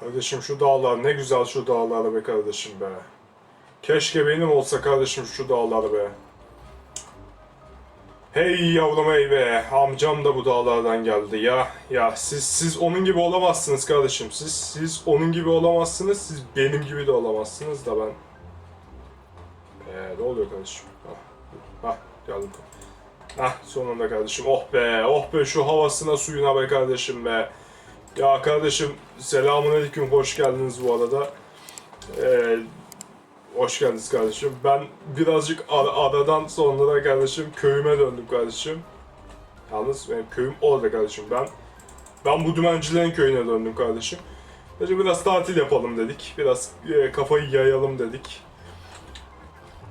Kardeşim şu dağlar ne güzel şu dağlar be kardeşim be. Keşke benim olsa kardeşim şu dağlar be. Hey yavrum hey be. Amcam da bu dağlardan geldi ya. Ya siz siz onun gibi olamazsınız kardeşim. Siz siz onun gibi olamazsınız. Siz benim gibi de olamazsınız da ben. Ee, ne oluyor kardeşim? Hah, hah geldim. Hah sonunda kardeşim. Oh be oh be şu havasına suyuna be kardeşim be. Ya kardeşim selamun aleyküm hoş geldiniz bu arada. Ee, hoş geldiniz kardeşim. Ben birazcık ar- aradan sonra da kardeşim köyüme döndüm kardeşim. Yalnız benim köyüm orada kardeşim. Ben ben bu dümencilerin köyüne döndüm kardeşim. Önce biraz tatil yapalım dedik. Biraz e, kafayı yayalım dedik.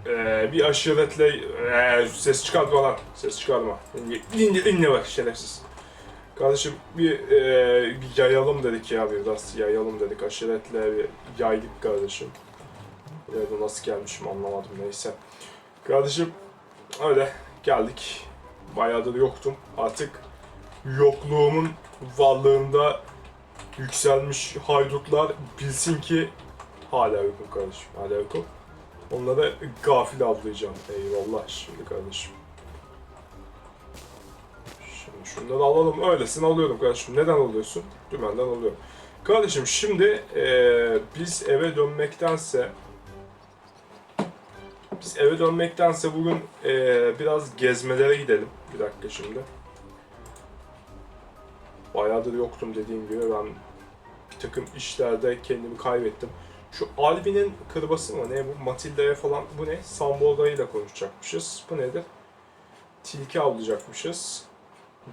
Ee, bir aşiretle ee, ses çıkartma lan. Ses çıkarma. İnle, inle, inle bak şerefsiz. Kardeşim bir, e, bir yayalım dedik ya biraz yayalım dedik aşiretle bir yaydık kardeşim. Buraya da nasıl gelmişim anlamadım neyse. Kardeşim öyle geldik. Bayağıdır yoktum. Artık yokluğumun varlığında yükselmiş haydutlar bilsin ki hala yokum kardeşim. Hala yokum. Onlara gafil avlayacağım. Eyvallah şimdi kardeşim. Şunları alalım. Öylesine alıyorum kardeşim. Neden alıyorsun? Dümenden alıyorum. Kardeşim şimdi eee, biz eve dönmektense biz eve dönmektense bugün eee, biraz gezmelere gidelim. Bir dakika şimdi. Bayağıdır yoktum dediğim gibi ben bir takım işlerde kendimi kaybettim. Şu Albi'nin kırbası mı ne bu? Matilda'ya falan bu ne? Sambolda ile konuşacakmışız. Bu nedir? Tilki avlayacakmışız.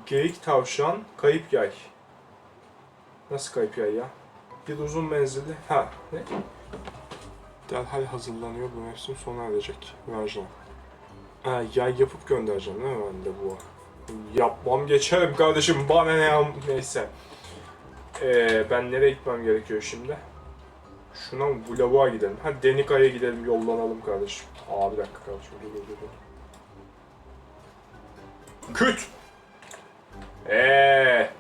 Geyik tavşan, kayıp yay. Nasıl kayıp yay ya? Bir uzun menzilli. Ha ne? Derhal hazırlanıyor bu mevsim sona erecek. Vereceğim. Ha, yay yapıp göndereceğim değil mi ben de bu? Yapmam geçerim kardeşim bana ne ya neyse. Ee, ben nereye gitmem gerekiyor şimdi? Şuna mı? Bu lavuğa gidelim. Hadi Denika'ya gidelim yollanalım kardeşim. Aa bir dakika kardeşim dur dur. dur. Küt! Eee.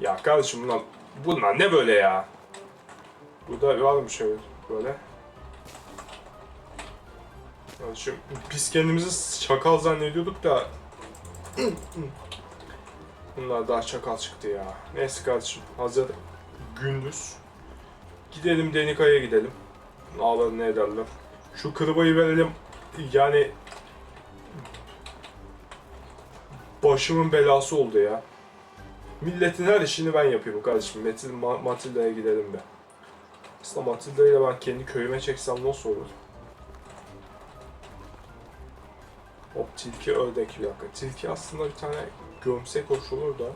Ya kardeşim bunlar, bunlar ne böyle ya? Burada var mı şey böyle? Kardeşim biz kendimizi çakal zannediyorduk da Bunlar daha çakal çıktı ya. Neyse kardeşim hazır gündüz. Gidelim Denika'ya gidelim. Alır ne ederler. Şu kırbayı verelim. Yani başımın belası oldu ya. Milletin her işini ben yapıyorum kardeşim. Metil, Ma- Matilda'ya gidelim be. Aslında Matilda'yı da ben kendi köyüme çeksem nasıl olur? Hop tilki ördek bir dakika. Tilki aslında bir tane gömsek hoş da.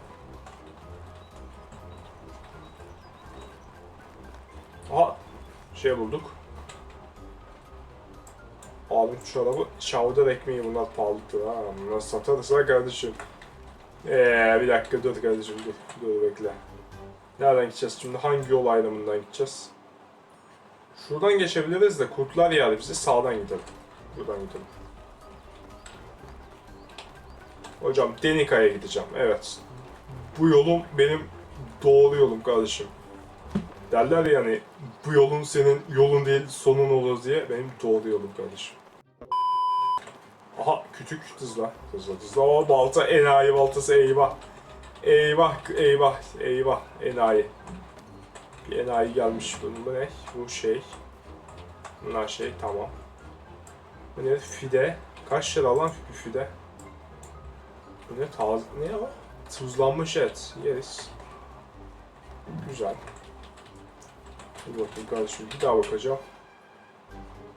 Aha şey bulduk. Abi şu araba çavdar ekmeği bunlar pahalıdır ha. Bunlar satarız ha kardeşim. Eee bir dakika dur kardeşim dur. Dur bekle. Nereden gideceğiz şimdi? Hangi yol ayrımından gideceğiz? Şuradan geçebiliriz de kurtlar yer bizi sağdan gidelim. Buradan gidelim. Hocam Denika'ya gideceğim. Evet. Bu yolum benim doğru yolum kardeşim. Derler ya hani bu yolun senin yolun değil sonun olur diye benim doğru yolum kardeşim. Aha küçük hızla. Hızla hızla. O balta enayi baltası eyvah. Eyvah eyvah eyvah enayi. Bir enayi gelmiş. Bu ne? Bu şey. Bunlar şey tamam. Bu ne? Fide. Kaç lira lan fide? Bu ne? Taze... Ne o? Tuzlanmış et. Yeriz. Güzel. Dur bakayım kardeşim. Bir daha bakacağım.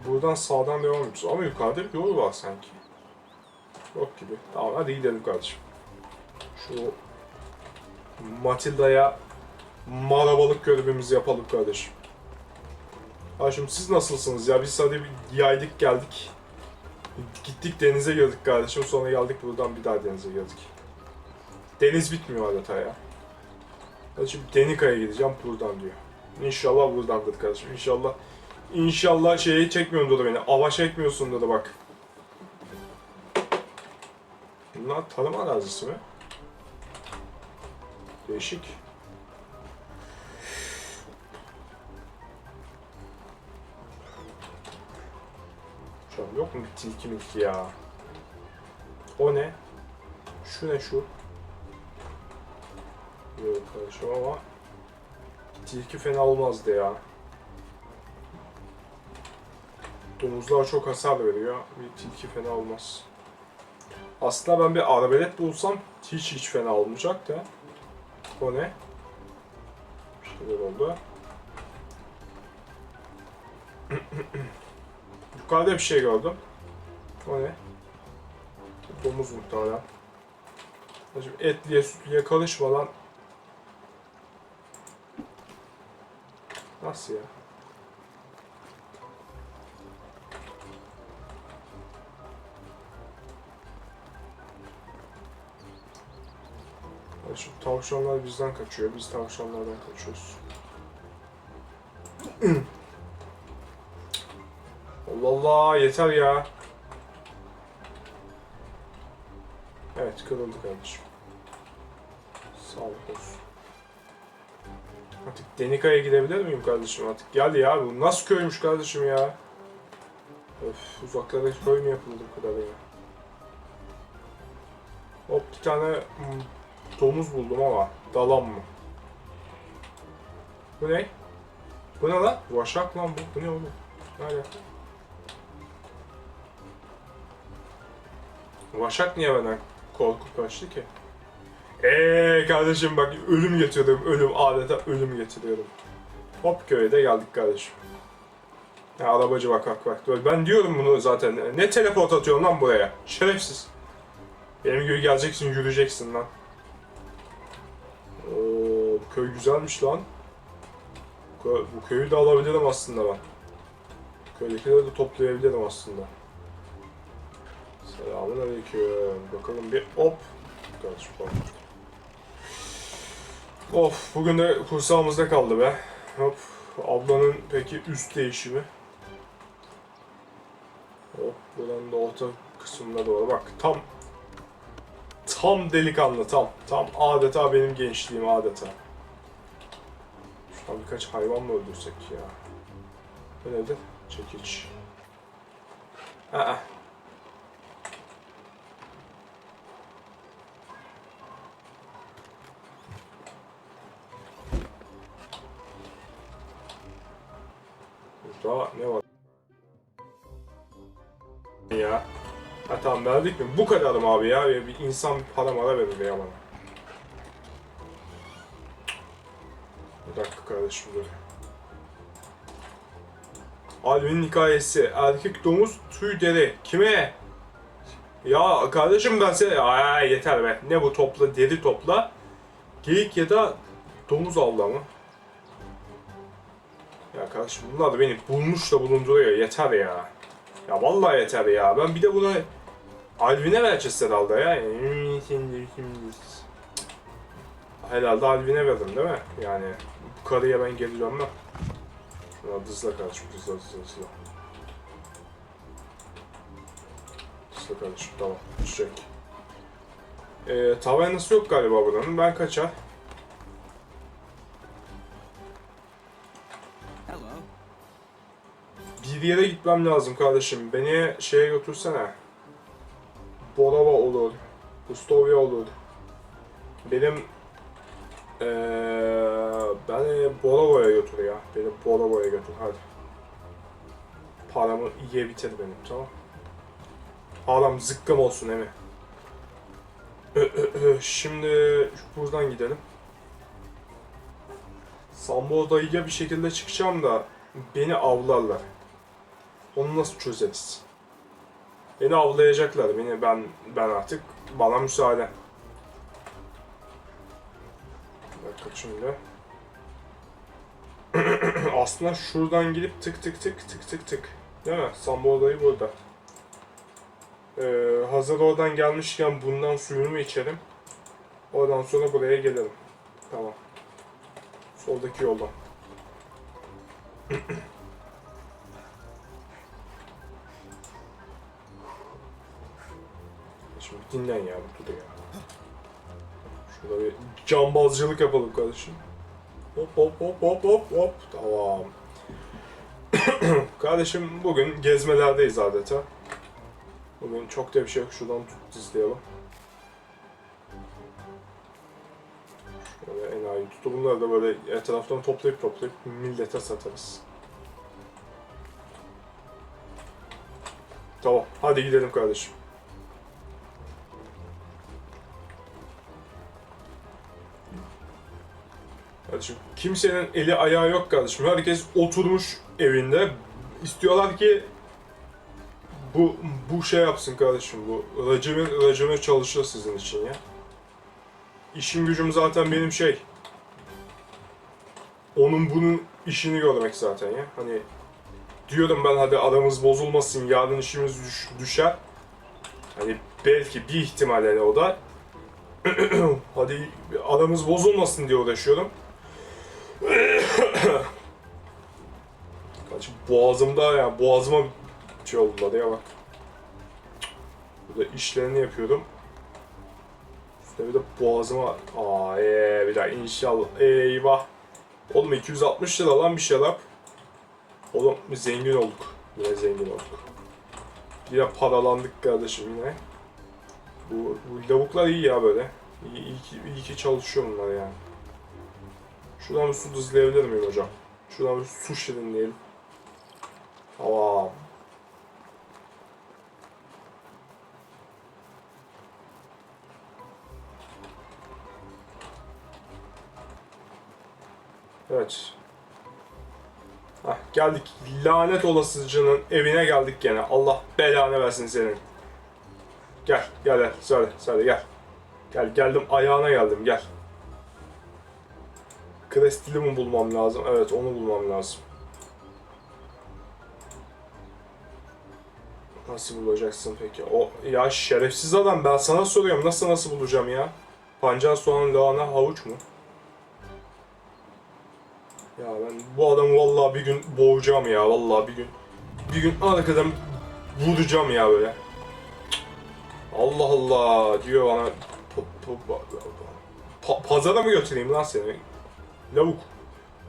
Buradan sağdan devam ediyoruz. Ama yukarıda bir yol var sanki. Yok gibi. Tamam hadi gidelim kardeşim. Şu Matilda'ya marabalık görevimizi yapalım kardeşim. Kardeşim siz nasılsınız ya? Biz hadi bir yaydık geldik. Gittik denize girdik kardeşim. Sonra geldik buradan bir daha denize girdik. Deniz bitmiyor adeta ya. Kardeşim Denika'ya gideceğim buradan diyor. İnşallah buradan dedi kardeşim. İnşallah. İnşallah şeye çekmiyorum dedi beni. Ava çekmiyorsun dedi bak. Bunlar tarım arazisi mi? Değişik. Şu an yok mu bir tilki milki ya? O ne? Şu ne şu? Yok kardeşim ama tilki fena olmazdı ya. Domuzlar çok hasar veriyor. Bir tilki fena olmaz. Aslında ben bir arbelet bulsam hiç hiç fena olmayacak da. O ne? Bir şeyler oldu. Yukarıda bir şey gördüm. O ne? Domuz muhtemelen. Şimdi etliye sütlüye karışmadan Nasıl ya? Şu tavşanlar bizden kaçıyor, biz tavşanlardan kaçıyoruz. Allah Allah yeter ya. Evet kırıldı kardeşim. Sağlık olsun. Artık Denika'ya gidebilir miyim kardeşim artık? Gel ya bu nasıl köymüş kardeşim ya? Öf uzaklara köy mü yapıldı bu kadar ya? Hop bir tane hmm, domuz buldum ama dalan mı? Bu ne? Bu ne lan? Vaşak lan bu. Bu ne oğlum? Ne alaka? Vaşak niye benden korkup kaçtı ki? Eee kardeşim bak ölüm getiriyorum, ölüm adeta ölüm getiriyorum. Hop köye de geldik kardeşim. Ya arabacı bak bak bak. Ben diyorum bunu zaten. Ne teleport atıyorsun lan buraya? Şerefsiz. Benim gibi geleceksin, yürüyeceksin lan. Oo, köy güzelmiş lan. Bu kö- Bu köyü de alabilirim aslında ben. Köydekileri de toplayabilirim aslında. Selamun aleyküm. Bakalım bir hop. Kardeşim. Of bugün de kursağımızda kaldı be. Hop. Ablanın peki üst değişimi. Hop buradan da orta kısmına doğru bak. Tam tam delikanlı tam. Tam adeta benim gençliğim adeta. Şuradan birkaç hayvan mı öldürsek ya? Bu nedir? Çekiç. Aa, Burada ne var? Ya. Ha tamam verdik mi? Bu kadarım abi ya. Bir insan para mara verir ya bana. Bir dakika kardeşim dur. Alvin'in hikayesi. Erkek domuz tüy deri. Kime? Ya kardeşim ben seni... Ay yeter be. Ne bu topla deri topla. Geyik ya da domuz avla mı? Kardeşim bunlar da beni bulmuş da bulunduruyor. Yeter ya. Ya vallahi yeter ya. Ben bir de bunu Alvin'e vereceğiz herhalde ya. Herhalde Alvin'e verdim değil mi? Yani bu karıya ben geri dönmem. Şuna dızla kardeşim dızla dızla dızla. Dızla kardeşim tamam. Düşecek. Ee, tavernası yok galiba buranın. Ben kaçar. Bir yere gitmem lazım kardeşim. Beni şeye götürsene. Borova olur. Gustovia olur. Benim eee beni Borova'ya götür ya. Beni Borova'ya götür hadi. Paramı iyiye bitir benim tamam. Param zıkkım olsun emi. Şimdi buradan gidelim. Sambo dayıya bir şekilde çıkacağım da beni avlarlar. Onu nasıl çözeriz? Beni avlayacaklar. Beni ben ben artık bana müsaade. Dakika şimdi. Aslında şuradan gidip tık tık tık tık tık tık. Değil mi? Sambo odayı burada. Ee, hazır oradan gelmişken bundan suyumu içerim. Oradan sonra buraya gelirim. Tamam. Soldaki yoldan. dinlen ya burada ya. Şurada bir cambazcılık yapalım kardeşim. Hop hop hop hop hop hop. Tamam. Kardeşim bugün gezmelerdeyiz adeta. Bugün çok da bir şey yok. Şuradan tut izleyelim. Şöyle enayi tutu. Bunları da böyle etraftan toplayıp toplayıp millete satarız. Tamam. Hadi gidelim kardeşim. Kardeşim kimsenin eli ayağı yok kardeşim. Herkes oturmuş evinde. İstiyorlar ki bu bu şey yapsın kardeşim. Bu racimi racimi çalışır sizin için ya. İşim gücüm zaten benim şey. Onun bunun işini görmek zaten ya. Hani diyorum ben hadi aramız bozulmasın, yarın işimiz düş- düşer. Hani belki bir ihtimal hani o da. hadi aramız bozulmasın diye uğraşıyorum. Kaç boğazımda ya boğazıma şey oldu ya bak. Burada işlerini yapıyordum. Üstüne bir de boğazıma aa ee, bir daha inşallah eyvah. Oğlum 260 lira lan bir şarap. Oğlum zengin olduk. Yine zengin olduk. Yine paralandık kardeşim yine. Bu, bu lavuklar iyi ya böyle. İyi, iyi, ki, iyi ki çalışıyor bunlar yani. Şuradan bir su dızlayabilir miyim hocam? Şuradan bir su şirinleyelim. Tamam. Evet. Hah, geldik. Lanet olasıcının evine geldik gene. Allah belanı versin senin. Gel, gel, gel. Söyle, söyle, gel. Gel, geldim. Ayağına geldim, gel. Krestili mi bulmam lazım? Evet, onu bulmam lazım. Nasıl bulacaksın peki? O ya şerefsiz adam ben sana soruyorum nasıl nasıl bulacağım ya? Pancar soğan lahana havuç mu? Ya ben bu adamı vallahi bir gün boğacağım ya vallahi bir gün. Bir gün arkadan vuracağım ya böyle. Allah Allah diyor bana. Pa- pa- pa- pazara mı götüreyim lan seni? Lavuk.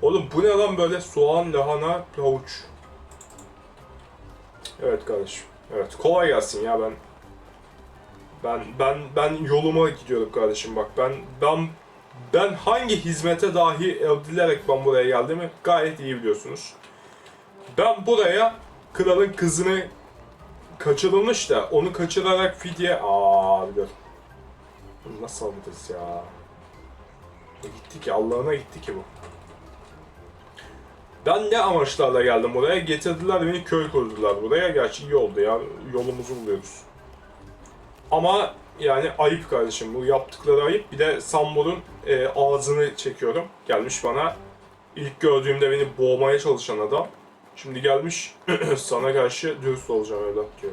Oğlum bu ne lan böyle soğan, lahana, havuç. Evet kardeşim. Evet kolay gelsin ya ben. Ben ben ben yoluma gidiyorum kardeşim bak ben ben ben hangi hizmete dahi edilerek ben buraya geldiğimi gayet iyi biliyorsunuz. Ben buraya kralın kızını kaçırılmış da onu kaçırarak fidye... Aa biliyorum. Nasıl alırız ya? E gitti ki Allah'ına gitti ki bu. Ben ne amaçlarla geldim buraya? Getirdiler beni köy kurdular buraya. Gerçi iyi oldu ya. Yolumuzu buluyoruz. Ama yani ayıp kardeşim. Bu yaptıkları ayıp. Bir de Sambur'un e, ağzını çekiyorum. Gelmiş bana. ilk gördüğümde beni boğmaya çalışan adam. Şimdi gelmiş sana karşı dürüst olacağım evlat diyor.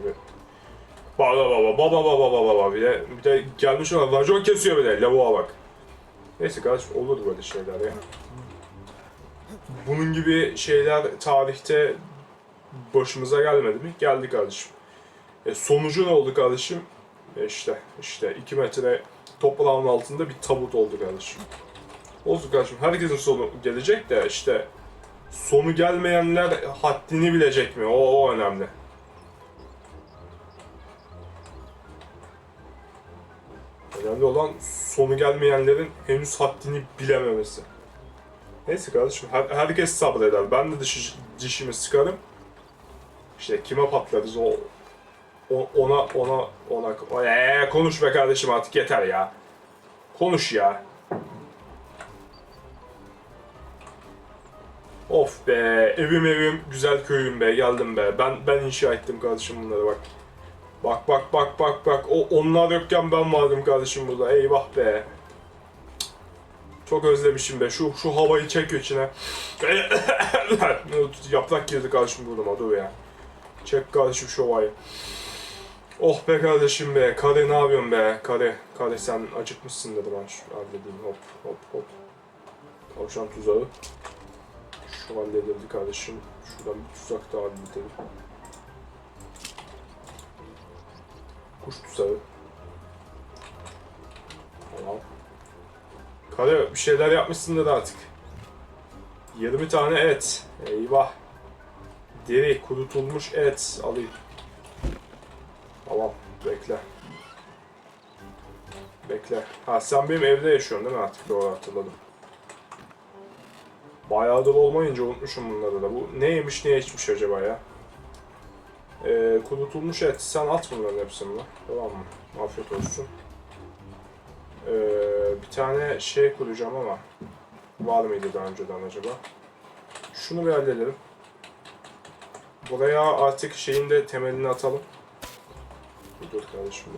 Baba baba baba baba baba baba bir de, bir de gelmiş ona racon kesiyor bir de lavuğa bak. Neyse kardeşim olur böyle şeyler ya. Bunun gibi şeyler tarihte başımıza gelmedi mi? Geldi kardeşim. E, sonucu ne oldu kardeşim? E işte, işte 2 metre toprağın altında bir tabut oldu kardeşim. Olsun kardeşim, herkesin sonu gelecek de işte sonu gelmeyenler haddini bilecek mi? O, o önemli. Önemli olan sonu gelmeyenlerin henüz haddini bilememesi. Neyse kardeşim her, herkes sabreder. Ben de diş, dişimi sıkarım. İşte kime patlarız o ona ona ona ee, konuş be kardeşim artık yeter ya. Konuş ya. Of be evim evim güzel köyüm be geldim be. Ben ben inşa ettim kardeşim bunları bak. Bak bak bak bak bak. O onlar yokken ben vardım kardeşim burada. Eyvah be. Çok özlemişim be. Şu şu havayı çek içine. Yaprak girdi kardeşim burnuma. Dur ya. Çek kardeşim şu havayı. Oh be kardeşim be. Kare ne yapıyorsun be? Kare. Kare sen acıkmışsın dedim ben şu halledeyim. Hop hop hop. Tavşan tuzağı. Şu halledildi kardeşim. Şuradan bir tuzak daha halledelim. Kuş tuzağı. Tamam. Kare bir şeyler yapmışsındır artık. 20 tane et. Eyvah. Deri, kurutulmuş et alayım. Tamam, bekle. Bekle. Ha sen benim evde yaşıyorsun değil mi artık? Doğru hatırladım. Bayağıdır olmayınca unutmuşum bunları da. Bu neymiş ne içmiş acaba ya? Ee, kurutulmuş et. Sen at bunların hepsini lan. Tamam mı? Afiyet olsun. Ee, bir tane şey kuracağım ama var mıydı daha önceden acaba? Şunu bir halledelim. Buraya artık şeyin de temelini atalım. Dur kardeşim.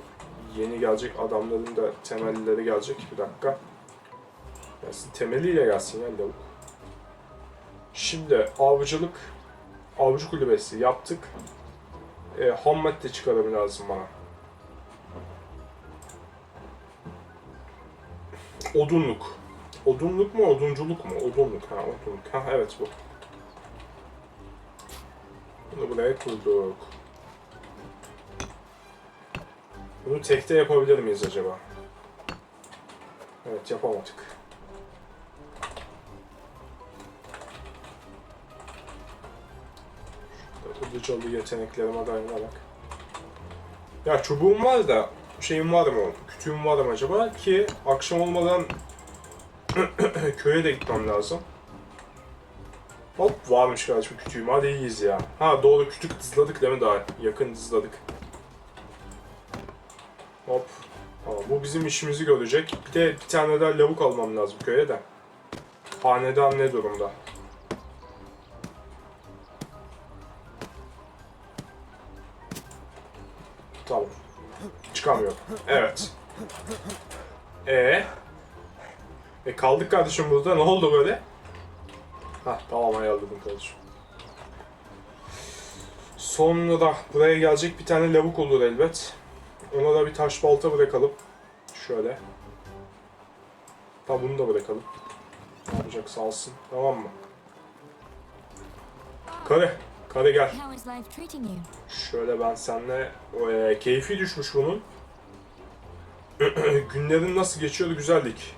Yeni gelecek adamların da temelleri gelecek. Bir dakika. Gelsin temeliyle gelsin ya lavuk. Şimdi avcılık, avcı kulübesi yaptık. E, ham madde çıkarım lazım bana. Odunluk. Odunluk mu, odunculuk mu? Odunluk, ha odunluk. Ha evet bu. Bunu buraya kurduk. Bunu tekte yapabilir miyiz acaba? Evet yapamadık. Hızlıcalı yeteneklerime dayanarak. Ya çubuğum var da şeyim var mı? Kütüğüm var mı acaba? Ki akşam olmadan köye de gitmem lazım. Hop varmış kardeşim kütüğüm. Hadi iyiyiz ya. Ha doğru kütük dızladık değil mi daha? Yakın dızladık. Hop. Tamam bu bizim işimizi görecek. Bir de bir tane daha lavuk almam lazım köye de. Hanedan ne durumda? Çıkamıyor. Evet. E E kaldık kardeşim burada. Ne oldu böyle? Hah tamam ayarladım kardeşim. Sonra buraya gelecek bir tane lavuk olur elbet. Ona da bir taş balta bırakalım. Şöyle. Tamam bunu da bırakalım. Ne yapacak salsın. Tamam mı? Kare. Kare gel. Şöyle ben senle e, keyfi düşmüş bunun. Günlerin nasıl geçiyordu güzellik.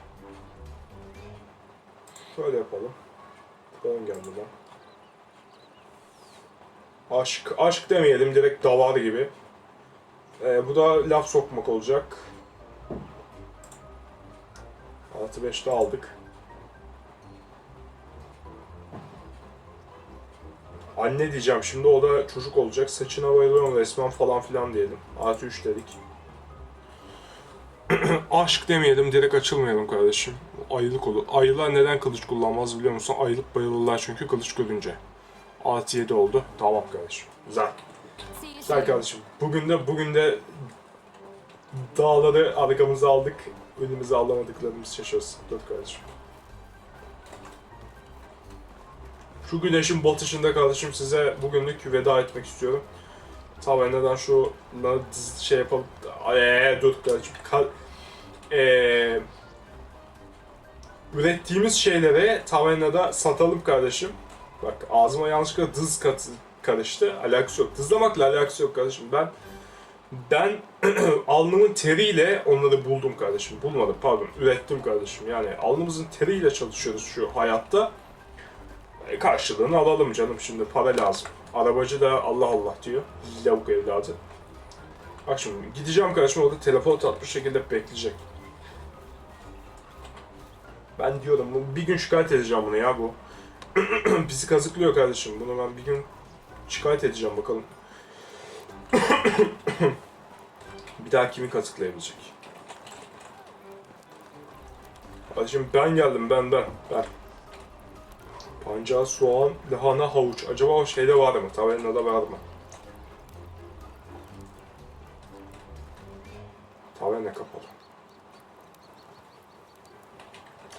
Şöyle yapalım. Bakalım gel buradan. Aşk, aşk demeyelim direkt davar gibi. E, bu da laf sokmak olacak. Artı 5'te aldık. Anne diyeceğim şimdi o da çocuk olacak. Saçına bayılıyorum resmen falan filan diyelim. Artı 3 dedik. Aşk demeyelim direkt açılmayalım kardeşim. Ayılık olur. Ayılar neden kılıç kullanmaz biliyor musun? Ayılık bayılırlar çünkü kılıç görünce. Artı 7 oldu. Tamam kardeşim. Güzel. Güzel kardeşim. Bugün de bugün de dağları arkamıza aldık. Önümüze alamadıklarımız şaşırsın. Dur kardeşim. Şu güneşin batışında kardeşim size bugünlük veda etmek istiyorum. Tabii neden şu şey yapalım. Eee dur kardeşim. Ka- eee ürettiğimiz şeyleri tavernada satalım kardeşim. Bak ağzıma yanlışlıkla dız kat karıştı. Alakası yok. Dızlamakla alakası yok kardeşim. Ben ben alnımın teriyle onları buldum kardeşim. Bulmadım pardon. Ürettim kardeşim. Yani alnımızın teriyle çalışıyoruz şu hayatta. E, karşılığını alalım canım şimdi para lazım. Arabacı da Allah Allah diyor. Lavuk evladı. Bak şimdi gideceğim kardeşim orada telefon tatlı şekilde bekleyecek. Ben diyorum bu- bir gün şikayet edeceğim bunu ya bu. Bizi kazıklıyor kardeşim. Bunu ben bir gün şikayet edeceğim bakalım. bir daha kimi kazıklayabilecek? Kardeşim ben geldim ben ben ben. Pancar, soğan, lahana, havuç. Acaba o şeyde var mı? Tavernada var mı? Taverna kapalı.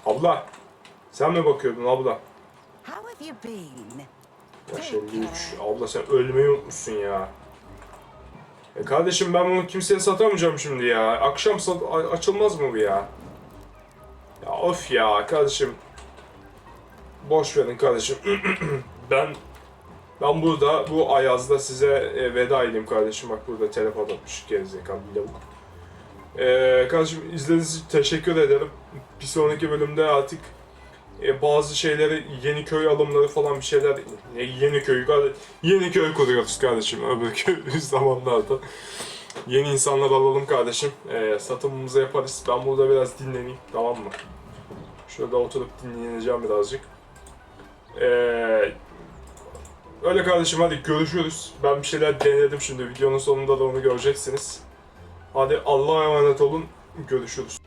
Abla! Sen mi bakıyordun abla? How have you been? Yaş 53. Abla sen ölmeyi unutmuşsun ya. E kardeşim ben bunu kimseye satamayacağım şimdi ya. Akşam sat açılmaz mı bu ya? Ya of ya kardeşim. Boş verin kardeşim. ben ben burada bu ayazda size e, veda edeyim kardeşim. Bak burada telefon atmış gerizekalı lavuk. E, kardeşim izlediğiniz için teşekkür ederim. Bir sonraki bölümde artık e, bazı şeyleri yeni köy alımları falan bir şeyler e, yeni köy yeni köy kuruyoruz kardeşim öbür köy zamanlarda. Yeni insanlar alalım kardeşim. E, satımımızı yaparız. Ben burada biraz dinleneyim tamam mı? Şurada oturup dinleneceğim birazcık. E, öyle kardeşim hadi görüşürüz. Ben bir şeyler denedim şimdi videonun sonunda da onu göreceksiniz. Hadi Allah'a emanet olun. Görüşürüz.